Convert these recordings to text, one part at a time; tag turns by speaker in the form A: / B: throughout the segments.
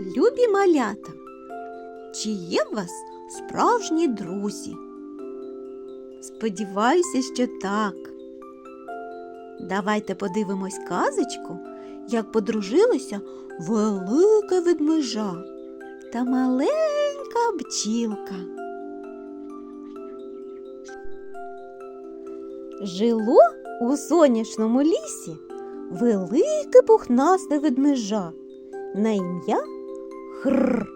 A: Любі малята, чи є в вас справжні друзі? Сподіваюся, що так. Давайте подивимось казочку, як подружилися велика ведмежа та маленька бджілка. Жило у сонячному лісі велике пухнасте ведмежа на ім'я Хр.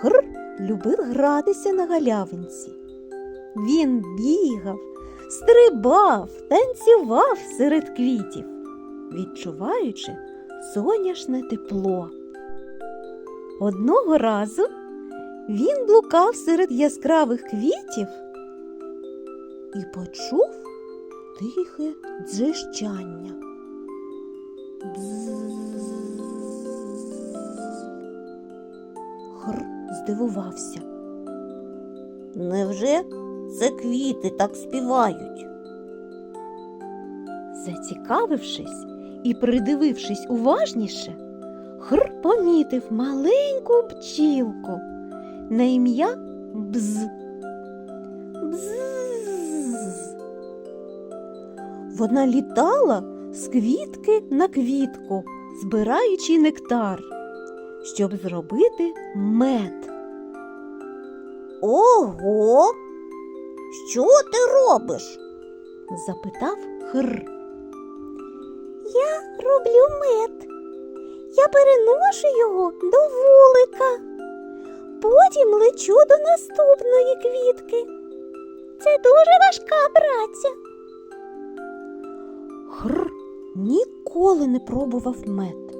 A: Хр любив гратися на галявинці. Він бігав, стрибав, танцював серед квітів, відчуваючи соняшне тепло. Одного разу він блукав серед яскравих квітів і почув тихе дзижчання. Хр здивувався.
B: Невже це квіти так співають?
A: Зацікавившись і придивившись уважніше, Хр помітив маленьку бджілку на ім'я Бз. Бз. Вона літала з квітки на квітку, збираючи нектар, щоб зробити мед.
B: Ого! Що ти робиш?
A: запитав Хр. Я роблю мед. Я переношу його до вулика. Потім лечу до наступної квітки. Це дуже важка праця. Хр ніколи не пробував мед.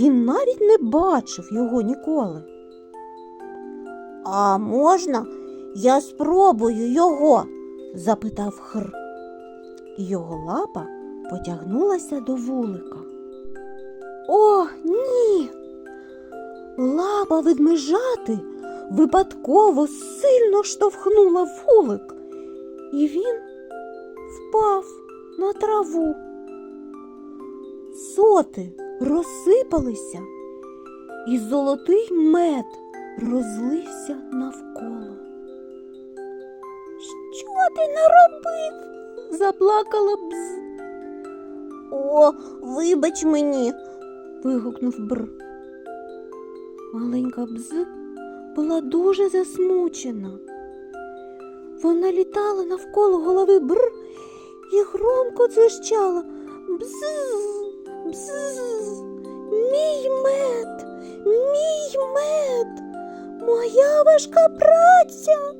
A: Він навіть не бачив його ніколи.
B: А можна я спробую його?
A: запитав Хр. Його лапа потягнулася до вулика. О, ні. Лапа ведмежати випадково сильно штовхнула вулик, і він впав на траву. Соти розсипалися, і золотий мед розлився навколо. Що ти наробив? заплакала бз.
B: О, вибач мені.
A: вигукнув бр. Маленька бз була дуже засмучена. Вона літала навколо голови бр і громко. Бз, бз, моя важка праця.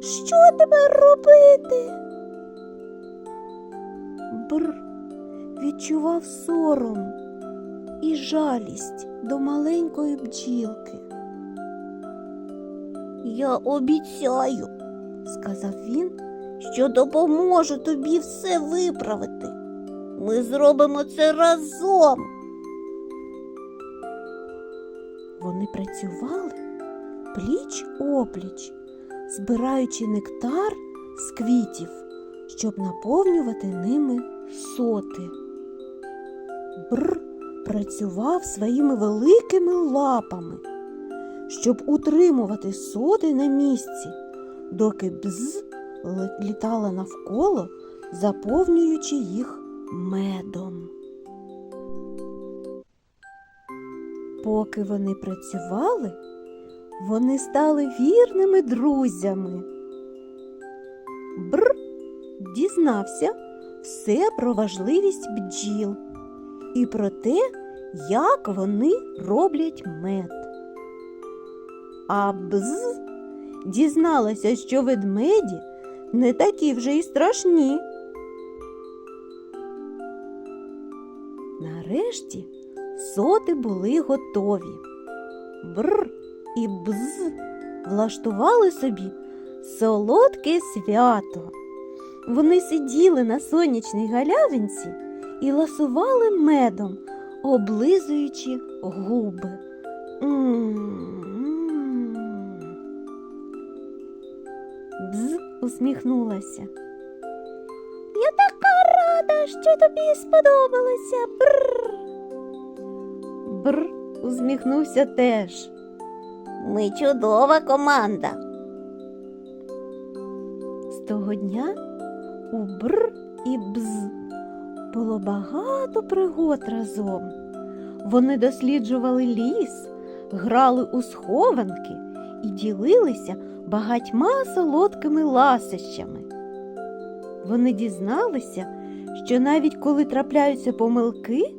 A: Що тепер робити? Бр відчував сором і жалість до маленької бджілки,
B: Я обіцяю,
A: сказав він,
B: що допоможу тобі все виправити. Ми зробимо це разом.
A: вони працювали пліч опліч, збираючи нектар з квітів, щоб наповнювати ними соти. Бр працював своїми великими лапами, щоб утримувати соти на місці, доки бз літала навколо, заповнюючи їх медом. Поки вони працювали, вони стали вірними друзями. Бр дізнався все про важливість бджіл і про те, як вони роблять мед. А бз дізналася, що ведмеді не такі вже й страшні. Нарешті соти були готові. Бр і бз влаштували собі солодке свято. Вони сиділи на сонячній галявинці і ласували медом, облизуючи губи. М-м-м. Бз усміхнулася. Я така рада, що тобі сподобалося. Бррр.
B: Бр усміхнувся теж.
A: Ми чудова команда.
B: З того дня у Бр і Бз було багато пригод разом. Вони досліджували ліс, грали у схованки і ділилися багатьма солодкими ласощами. Вони дізналися, що навіть коли трапляються помилки,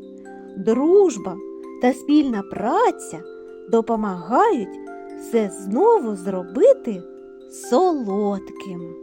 B: дружба та спільна праця допомагають все знову зробити солодким.